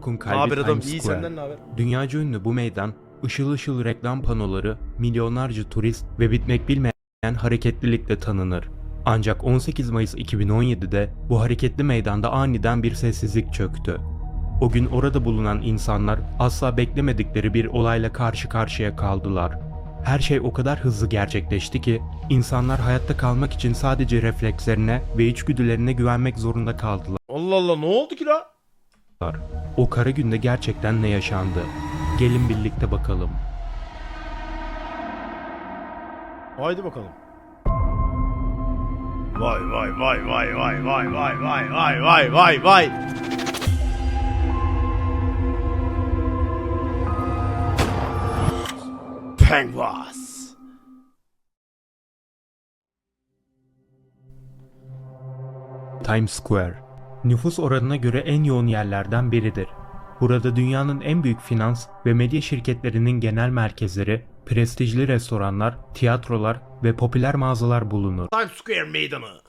York'un kalbi Haber adam Times iyi Square. senden ne haber? Dünyaca ünlü bu meydan, ışıl ışıl reklam panoları, milyonlarca turist ve bitmek bilmeyen hareketlilikle tanınır. Ancak 18 Mayıs 2017'de bu hareketli meydanda aniden bir sessizlik çöktü. O gün orada bulunan insanlar asla beklemedikleri bir olayla karşı karşıya kaldılar. Her şey o kadar hızlı gerçekleşti ki insanlar hayatta kalmak için sadece reflekslerine ve içgüdülerine güvenmek zorunda kaldılar. Allah Allah ne oldu ki la? O kara günde gerçekten ne yaşandı? Gelin birlikte bakalım. Haydi bakalım. Vay vay vay vay vay vay vay vay vay vay vay vay. Penguas. Times Square, nüfus oranına göre en yoğun yerlerden biridir. Burada dünyanın en büyük finans ve medya şirketlerinin genel merkezleri, prestijli restoranlar, tiyatrolar ve popüler mağazalar bulunur. Times Square meydanı.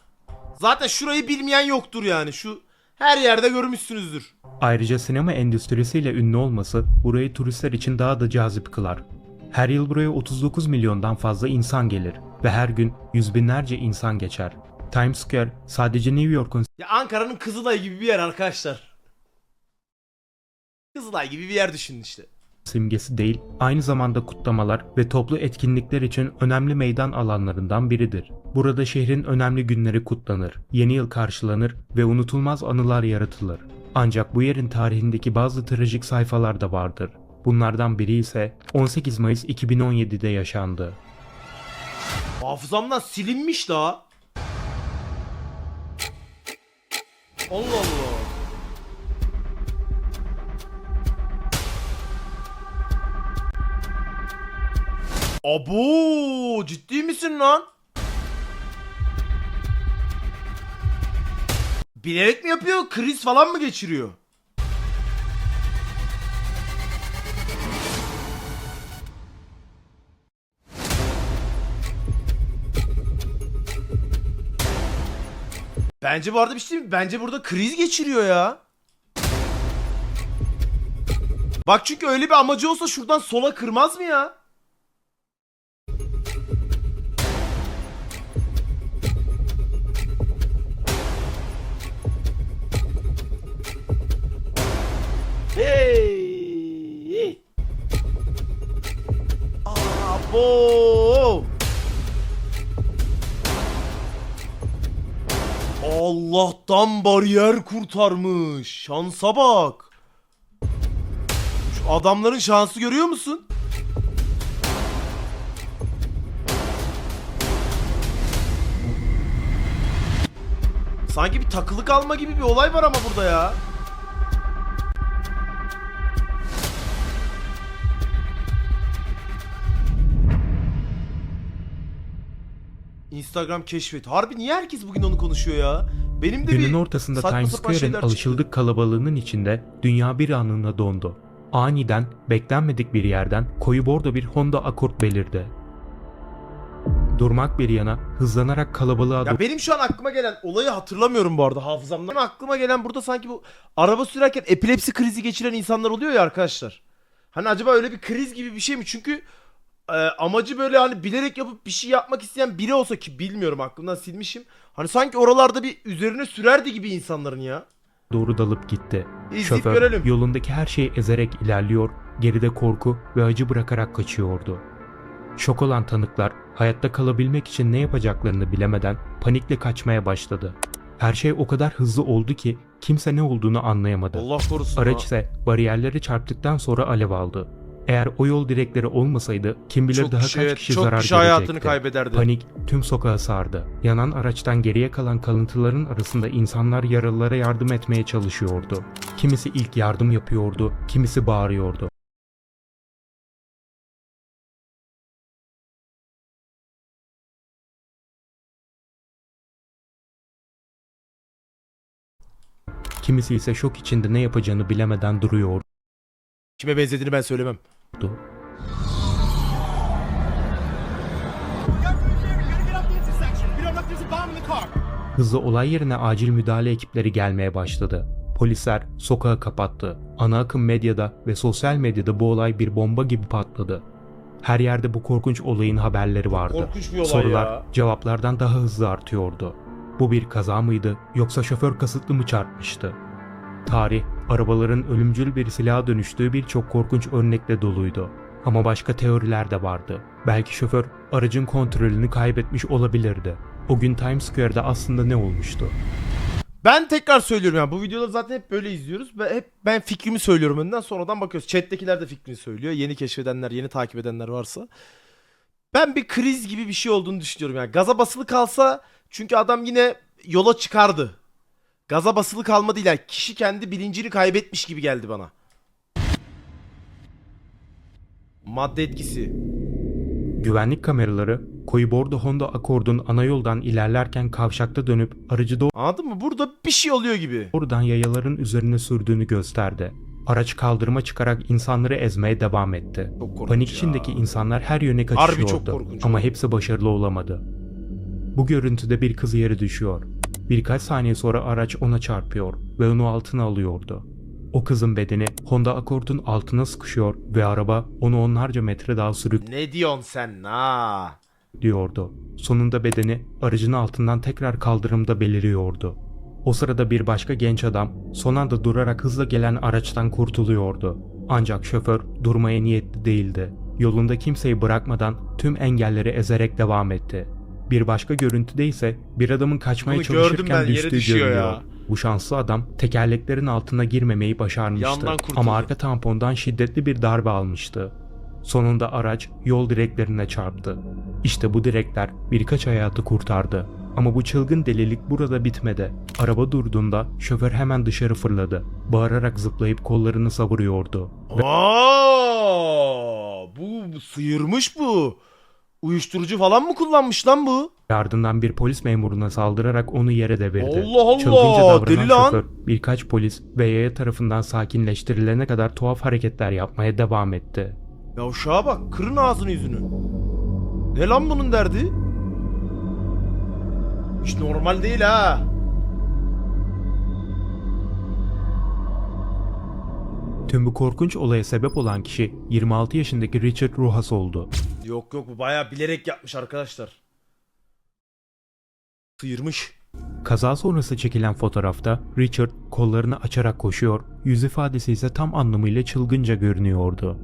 Zaten şurayı bilmeyen yoktur yani. Şu her yerde görmüşsünüzdür. Ayrıca sinema endüstrisiyle ünlü olması burayı turistler için daha da cazip kılar. Her yıl buraya 39 milyondan fazla insan gelir ve her gün yüz binlerce insan geçer. Times Square sadece New York'un Ya Ankara'nın Kızılay gibi bir yer arkadaşlar. Kızılay gibi bir yer düşünün işte. simgesi değil, aynı zamanda kutlamalar ve toplu etkinlikler için önemli meydan alanlarından biridir. Burada şehrin önemli günleri kutlanır, yeni yıl karşılanır ve unutulmaz anılar yaratılır. Ancak bu yerin tarihindeki bazı trajik sayfalar da vardır. Bunlardan biri ise 18 Mayıs 2017'de yaşandı. Hafızamdan silinmiş daha. Allah Allah. Abo ciddi misin lan? Bilerek mi yapıyor? Kriz falan mı geçiriyor? Bence bu arada bir şey diyeyim mi? Bence burada kriz geçiriyor ya. Bak çünkü öyle bir amacı olsa şuradan sola kırmaz mı ya? Hey! Abo! Allah'tan bariyer kurtarmış. Şansa bak. Şu adamların şansı görüyor musun? Sanki bir takılı kalma gibi bir olay var ama burada ya. Instagram keşfet. Harbi niye herkes bugün onu konuşuyor ya? Benim de Günün bir ortasında saçma Times sapan Square'in şeyler çıktı. alışıldık kalabalığının içinde dünya bir anında dondu. Aniden, beklenmedik bir yerden koyu bordo bir Honda Accord belirdi. Durmak bir yana hızlanarak kalabalığa Ya benim şu an aklıma gelen olayı hatırlamıyorum bu arada hafızamdan. Benim aklıma gelen burada sanki bu araba sürerken epilepsi krizi geçiren insanlar oluyor ya arkadaşlar. Hani acaba öyle bir kriz gibi bir şey mi? Çünkü e, amacı böyle hani bilerek yapıp bir şey yapmak isteyen biri olsa ki bilmiyorum aklımdan silmişim. Hani sanki oralarda bir üzerine sürerdi gibi insanların ya. doğru dalıp gitti. İzleyip Şoför görelim. yolundaki her şeyi ezerek ilerliyor, geride korku ve acı bırakarak kaçıyordu. Şok olan tanıklar hayatta kalabilmek için ne yapacaklarını bilemeden panikle kaçmaya başladı. Her şey o kadar hızlı oldu ki kimse ne olduğunu anlayamadı. Allah korusun. Araç ha. ise bariyerleri çarptıktan sonra alev aldı. Eğer o yol direkleri olmasaydı kim bilir çok daha kişi, kaç kişi çok zarar kişi hayatını görecekti. kaybederdi. Panik tüm sokağı sardı. Yanan araçtan geriye kalan kalıntıların arasında insanlar yaralılara yardım etmeye çalışıyordu. Kimisi ilk yardım yapıyordu, kimisi bağırıyordu. Kimisi ise şok içinde ne yapacağını bilemeden duruyordu. Kime benzediğini ben söylemem. Car. Hızlı olay yerine acil müdahale ekipleri gelmeye başladı. Polisler sokağı kapattı. Ana akım medyada ve sosyal medyada bu olay bir bomba gibi patladı. Her yerde bu korkunç olayın haberleri vardı. Korkunç bir olay Sorular ya. cevaplardan daha hızlı artıyordu. Bu bir kaza mıydı yoksa şoför kasıtlı mı çarpmıştı? Tarih, arabaların ölümcül bir silaha dönüştüğü birçok korkunç örnekle doluydu. Ama başka teoriler de vardı. Belki şoför aracın kontrolünü kaybetmiş olabilirdi. O gün Times Square'da aslında ne olmuştu? Ben tekrar söylüyorum yani bu videoları zaten hep böyle izliyoruz ve hep ben fikrimi söylüyorum önden sonradan bakıyoruz. Chat'tekiler de fikrini söylüyor. Yeni keşfedenler, yeni takip edenler varsa. Ben bir kriz gibi bir şey olduğunu düşünüyorum yani. Gaza basılı kalsa çünkü adam yine yola çıkardı. Gaza basılı kalma değil yani kişi kendi bilincini kaybetmiş gibi geldi bana. Madde etkisi. Güvenlik kameraları koyu bordo Honda Accord'un ana yoldan ilerlerken kavşakta dönüp aracı Anladın mı? Burada bir şey oluyor gibi. doğrudan yayaların üzerine sürdüğünü gösterdi. Araç kaldırıma çıkarak insanları ezmeye devam etti. Çok korkunç Panik ya. içindeki insanlar her yöne kaçışıyordu. çok korkunç. Ama hepsi başarılı olamadı. Bu görüntüde bir kız yere düşüyor. Birkaç saniye sonra araç ona çarpıyor ve onu altına alıyordu. O kızın bedeni Honda Accord'un altına sıkışıyor ve araba onu onlarca metre daha Ne diyorsun sen ha? sürüklüyordu. Sonunda bedeni aracın altından tekrar kaldırımda beliriyordu. O sırada bir başka genç adam son anda durarak hızla gelen araçtan kurtuluyordu. Ancak şoför durmaya niyetli değildi. Yolunda kimseyi bırakmadan tüm engelleri ezerek devam etti. Bir başka görüntüde ise bir adamın kaçmaya Bunu çalışırken ben, düştüğü düşüyor görülüyor. ya. Bu şanslı adam tekerleklerin altına girmemeyi başarmıştı. Ama arka tampondan şiddetli bir darbe almıştı. Sonunda araç yol direklerine çarptı. İşte bu direkler birkaç hayatı kurtardı. Ama bu çılgın delilik burada bitmedi. Araba durduğunda şoför hemen dışarı fırladı. Bağırarak zıplayıp kollarını savuruyordu. Aa, bu, bu sıyırmış bu. Uyuşturucu falan mı kullanmış lan bu? Ardından bir polis memuruna saldırarak onu yere devirdi. Allah Allah, Çılgınca davranan deli lan. şoför birkaç polis ve yaya tarafından sakinleştirilene kadar tuhaf hareketler yapmaya devam etti. Ya uşağa bak kırın ağzını yüzünü. Ne lan bunun derdi? Hiç normal değil ha. Tüm bu korkunç olaya sebep olan kişi 26 yaşındaki Richard Rojas oldu. Yok yok bu bayağı bilerek yapmış arkadaşlar. Sıyırmış. Kaza sonrası çekilen fotoğrafta Richard kollarını açarak koşuyor, yüz ifadesi ise tam anlamıyla çılgınca görünüyordu.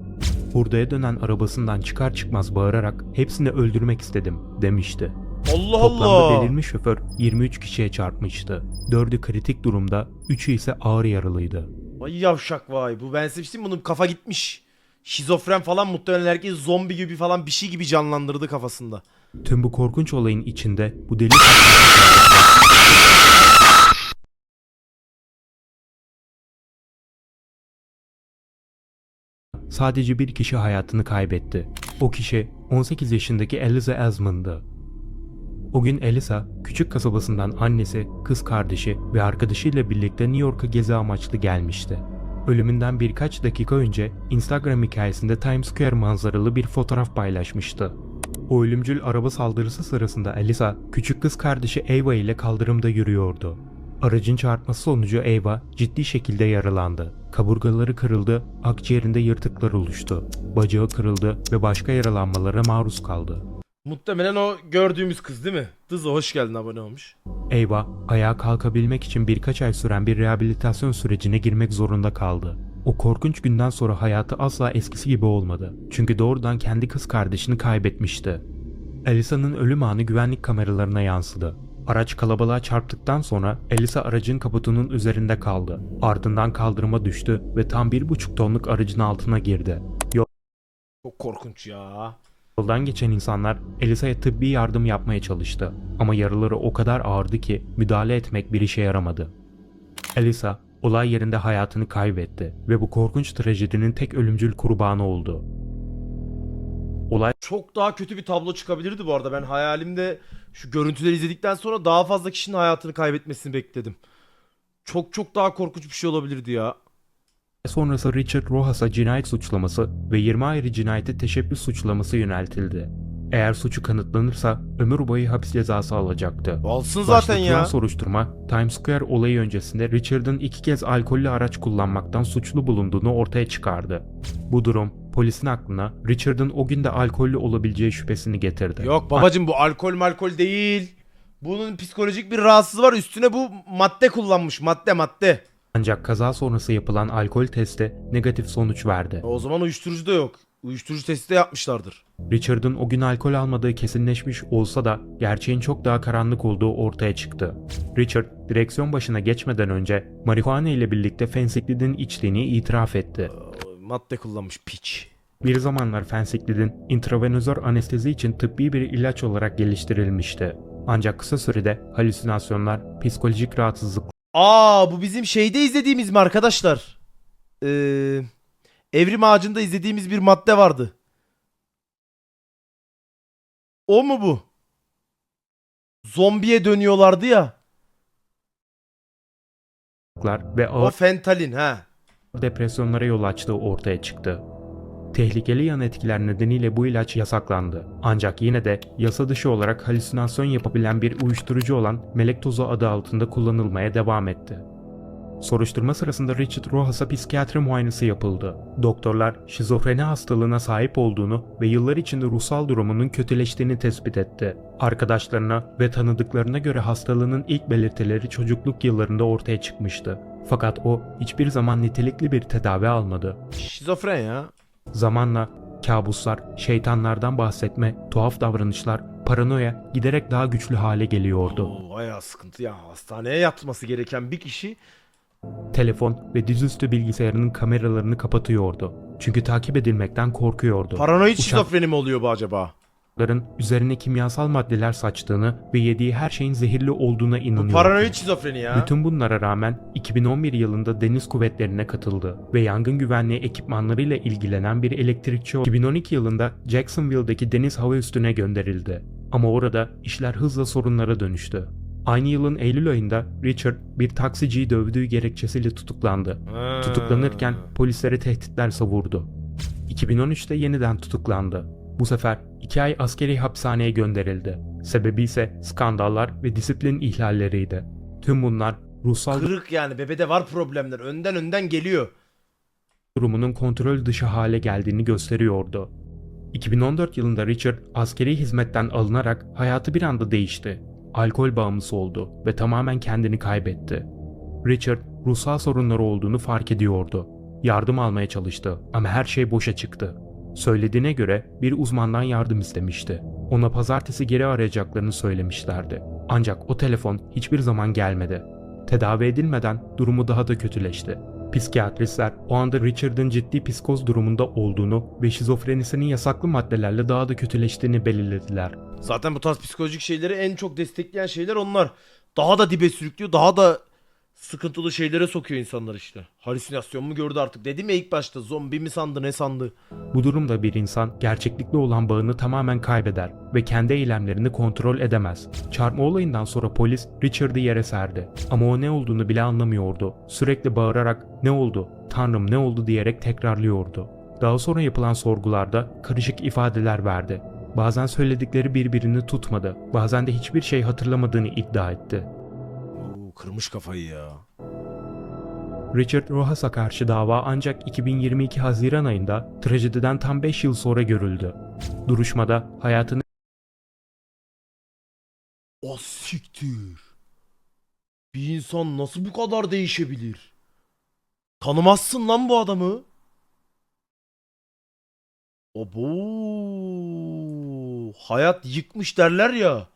Hurdaya dönen arabasından çıkar çıkmaz bağırarak hepsini öldürmek istedim demişti. Allah Toplamda Allah. delirmiş şoför 23 kişiye çarpmıştı. 4'ü kritik durumda, 3'ü ise ağır yaralıydı. Vay yavşak vay. Bu ben bir şey bunun kafa gitmiş. Şizofren falan muhtemelen herkes zombi gibi falan bir şey gibi canlandırdı kafasında. Tüm bu korkunç olayın içinde bu deli Sadece bir kişi hayatını kaybetti. O kişi 18 yaşındaki Eliza Esmond'dı. O gün Elisa, küçük kasabasından annesi, kız kardeşi ve arkadaşıyla birlikte New York'a gezi amaçlı gelmişti. Ölümünden birkaç dakika önce Instagram hikayesinde Times Square manzaralı bir fotoğraf paylaşmıştı. O ölümcül araba saldırısı sırasında Elisa, küçük kız kardeşi Ava ile kaldırımda yürüyordu. Aracın çarpması sonucu Ava ciddi şekilde yaralandı. Kaburgaları kırıldı, akciğerinde yırtıklar oluştu. Bacağı kırıldı ve başka yaralanmalara maruz kaldı. Muhtemelen o gördüğümüz kız değil mi? Dızo hoş geldin abone olmuş. Ava, ayağa kalkabilmek için birkaç ay süren bir rehabilitasyon sürecine girmek zorunda kaldı. O korkunç günden sonra hayatı asla eskisi gibi olmadı. Çünkü doğrudan kendi kız kardeşini kaybetmişti. Elisa'nın ölüm anı güvenlik kameralarına yansıdı. Araç kalabalığa çarptıktan sonra Elisa aracın kaputunun üzerinde kaldı. Ardından kaldırıma düştü ve tam bir buçuk tonluk aracın altına girdi. Çok korkunç ya. Yoldan geçen insanlar Elisa'ya tıbbi yardım yapmaya çalıştı ama yaraları o kadar ağırdı ki müdahale etmek bir işe yaramadı. Elisa olay yerinde hayatını kaybetti ve bu korkunç trajedinin tek ölümcül kurbanı oldu. Olay Çok daha kötü bir tablo çıkabilirdi bu arada. Ben hayalimde şu görüntüleri izledikten sonra daha fazla kişinin hayatını kaybetmesini bekledim. Çok çok daha korkunç bir şey olabilirdi ya. Sonrası Richard Rojas'a cinayet suçlaması ve 20 ayrı cinayete teşebbüs suçlaması yöneltildi. Eğer suçu kanıtlanırsa ömür boyu hapis cezası alacaktı. Alsın zaten ya. soruşturma Times Square olayı öncesinde Richard'ın iki kez alkollü araç kullanmaktan suçlu bulunduğunu ortaya çıkardı. Bu durum polisin aklına Richard'ın o gün de alkollü olabileceği şüphesini getirdi. Yok babacım bu alkol malkol değil. Bunun psikolojik bir rahatsızlığı var. Üstüne bu madde kullanmış. Madde madde. Ancak kaza sonrası yapılan alkol testi negatif sonuç verdi. O zaman uyuşturucu da yok. Uyuşturucu testi de yapmışlardır. Richard'ın o gün alkol almadığı kesinleşmiş olsa da gerçeğin çok daha karanlık olduğu ortaya çıktı. Richard, direksiyon başına geçmeden önce marihuana ile birlikte fensiklidin içtiğini itiraf etti. Madde kullanmış piç. Bir zamanlar fensiklidin intravenözör anestezi için tıbbi bir ilaç olarak geliştirilmişti. Ancak kısa sürede halüsinasyonlar, psikolojik rahatsızlıklar Aa bu bizim şeyde izlediğimiz mi arkadaşlar? Ee, Evrim Ağacı'nda izlediğimiz bir madde vardı. O mu bu? Zombiye dönüyorlardı ya. ve O ağır fentalin ha. depresyonlara yol açtığı ortaya çıktı. Tehlikeli yan etkiler nedeniyle bu ilaç yasaklandı. Ancak yine de yasa dışı olarak halüsinasyon yapabilen bir uyuşturucu olan melek tozu adı altında kullanılmaya devam etti. Soruşturma sırasında Richard Rojas'a psikiyatri muayenesi yapıldı. Doktorlar şizofreni hastalığına sahip olduğunu ve yıllar içinde ruhsal durumunun kötüleştiğini tespit etti. Arkadaşlarına ve tanıdıklarına göre hastalığının ilk belirtileri çocukluk yıllarında ortaya çıkmıştı. Fakat o hiçbir zaman nitelikli bir tedavi almadı. Şizofren ya. Zamanla kabuslar, şeytanlardan bahsetme, tuhaf davranışlar, paranoya giderek daha güçlü hale geliyordu. Oo, bayağı sıkıntı ya. Hastaneye yatması gereken bir kişi Telefon ve dizüstü bilgisayarının kameralarını kapatıyordu. Çünkü takip edilmekten korkuyordu. paranoid Uçak- şizofreni mi oluyor bu acaba? Ların üzerine kimyasal maddeler saçtığını ve yediği her şeyin zehirli olduğuna Bu inanıyordu. paranoid şizofreni ya. Bütün bunlara rağmen 2011 yılında deniz kuvvetlerine katıldı ve yangın güvenliği ekipmanlarıyla ilgilenen bir elektrikçi 2012 yılında Jacksonville'deki deniz hava üstüne gönderildi. Ama orada işler hızla sorunlara dönüştü. Aynı yılın Eylül ayında Richard bir taksiciyi dövdüğü gerekçesiyle tutuklandı. Ha. Tutuklanırken polislere tehditler savurdu. 2013'te yeniden tutuklandı. Bu sefer 2 ay askeri hapishaneye gönderildi. Sebebi ise skandallar ve disiplin ihlalleriydi. Tüm bunlar ruhsal Kırık yani bebede var problemler. Önden önden geliyor. durumunun kontrol dışı hale geldiğini gösteriyordu. 2014 yılında Richard askeri hizmetten alınarak hayatı bir anda değişti. Alkol bağımlısı oldu ve tamamen kendini kaybetti. Richard ruhsal sorunları olduğunu fark ediyordu. Yardım almaya çalıştı ama her şey boşa çıktı. Söylediğine göre bir uzmandan yardım istemişti. Ona pazartesi geri arayacaklarını söylemişlerdi. Ancak o telefon hiçbir zaman gelmedi. Tedavi edilmeden durumu daha da kötüleşti. Psikiyatristler o anda Richard'ın ciddi psikoz durumunda olduğunu ve şizofrenisinin yasaklı maddelerle daha da kötüleştiğini belirlediler. Zaten bu tarz psikolojik şeyleri en çok destekleyen şeyler onlar. Daha da dibe sürüklüyor. Daha da sıkıntılı şeylere sokuyor insanlar işte. Halüsinasyon mu gördü artık. Dedim ya ilk başta zombi mi sandı ne sandı. Bu durumda bir insan gerçeklikle olan bağını tamamen kaybeder ve kendi eylemlerini kontrol edemez. Çarpma olayından sonra polis Richard'ı yere serdi. Ama o ne olduğunu bile anlamıyordu. Sürekli bağırarak ne oldu, tanrım ne oldu diyerek tekrarlıyordu. Daha sonra yapılan sorgularda karışık ifadeler verdi. Bazen söyledikleri birbirini tutmadı. Bazen de hiçbir şey hatırlamadığını iddia etti. Kırmış kafayı ya. Richard Rojas'a karşı dava ancak 2022 Haziran ayında trajediden tam 5 yıl sonra görüldü. Duruşmada hayatını O siktir. Bir insan nasıl bu kadar değişebilir? Tanımazsın lan bu adamı. Abo. Hayat yıkmış derler ya.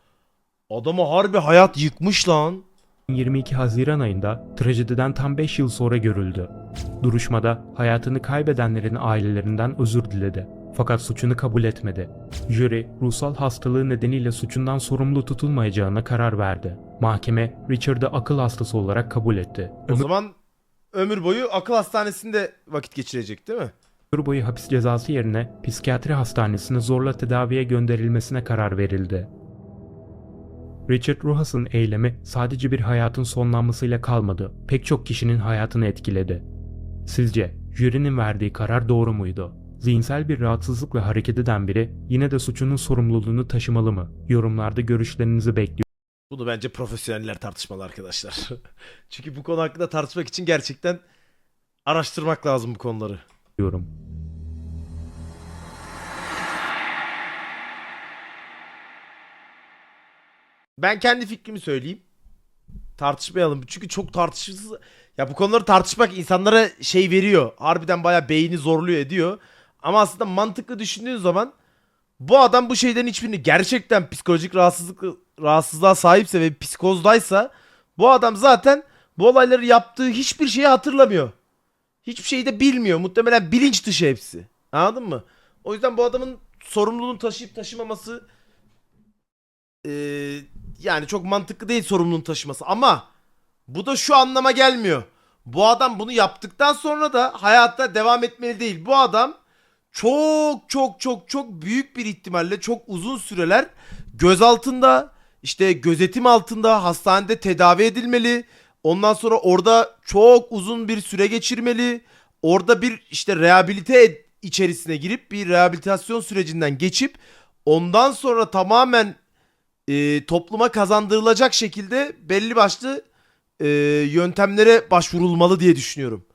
Adama harbi hayat yıkmış lan. 22 Haziran ayında trajediden tam 5 yıl sonra görüldü. Duruşmada hayatını kaybedenlerin ailelerinden özür diledi. Fakat suçunu kabul etmedi. Jüri, ruhsal hastalığı nedeniyle suçundan sorumlu tutulmayacağına karar verdi. Mahkeme, Richard'ı akıl hastası olarak kabul etti. O zaman ömür boyu akıl hastanesinde vakit geçirecek değil mi? Ömür boyu hapis cezası yerine psikiyatri hastanesine zorla tedaviye gönderilmesine karar verildi. Richard Rojas'ın eylemi sadece bir hayatın sonlanmasıyla kalmadı. Pek çok kişinin hayatını etkiledi. Sizce jürinin verdiği karar doğru muydu? Zihinsel bir rahatsızlıkla hareket eden biri yine de suçunun sorumluluğunu taşımalı mı? Yorumlarda görüşlerinizi bekliyorum. Bunu bence profesyoneller tartışmalı arkadaşlar. Çünkü bu konu hakkında tartışmak için gerçekten araştırmak lazım bu konuları. Ben kendi fikrimi söyleyeyim. Tartışmayalım. Çünkü çok tartışısız. Ya bu konuları tartışmak insanlara şey veriyor. Harbiden bayağı beyni zorluyor ediyor. Ama aslında mantıklı düşündüğün zaman bu adam bu şeylerin hiçbirini gerçekten psikolojik rahatsızlık rahatsızlığa sahipse ve psikozdaysa bu adam zaten bu olayları yaptığı hiçbir şeyi hatırlamıyor. Hiçbir şeyi de bilmiyor. Muhtemelen bilinç dışı hepsi. Anladın mı? O yüzden bu adamın sorumluluğunu taşıyıp taşımaması eee, yani çok mantıklı değil sorumluluğunu taşıması ama bu da şu anlama gelmiyor. Bu adam bunu yaptıktan sonra da hayatta devam etmeli değil. Bu adam çok çok çok çok büyük bir ihtimalle çok uzun süreler göz altında işte gözetim altında hastanede tedavi edilmeli. Ondan sonra orada çok uzun bir süre geçirmeli. Orada bir işte rehabilite içerisine girip bir rehabilitasyon sürecinden geçip ondan sonra tamamen e, topluma kazandırılacak şekilde belli başlı e, yöntemlere başvurulmalı diye düşünüyorum.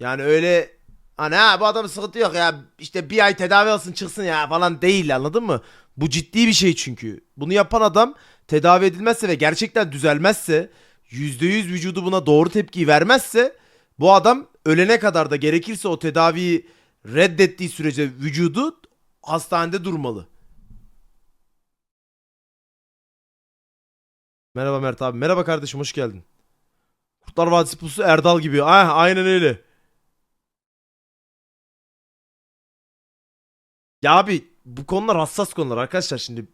Yani öyle hani ha bu adamın sıkıntı yok ya işte bir ay tedavi olsun çıksın ya falan değil anladın mı? Bu ciddi bir şey çünkü. Bunu yapan adam tedavi edilmezse ve gerçekten düzelmezse %100 vücudu buna doğru tepkiyi vermezse bu adam ölene kadar da gerekirse o tedaviyi reddettiği sürece vücudu hastanede durmalı. Merhaba Mert abi. Merhaba kardeşim hoş geldin. Kurtlar Vadisi pusu Erdal gibi. Ah, aynen öyle. Ya abi bu konular hassas konular arkadaşlar şimdi.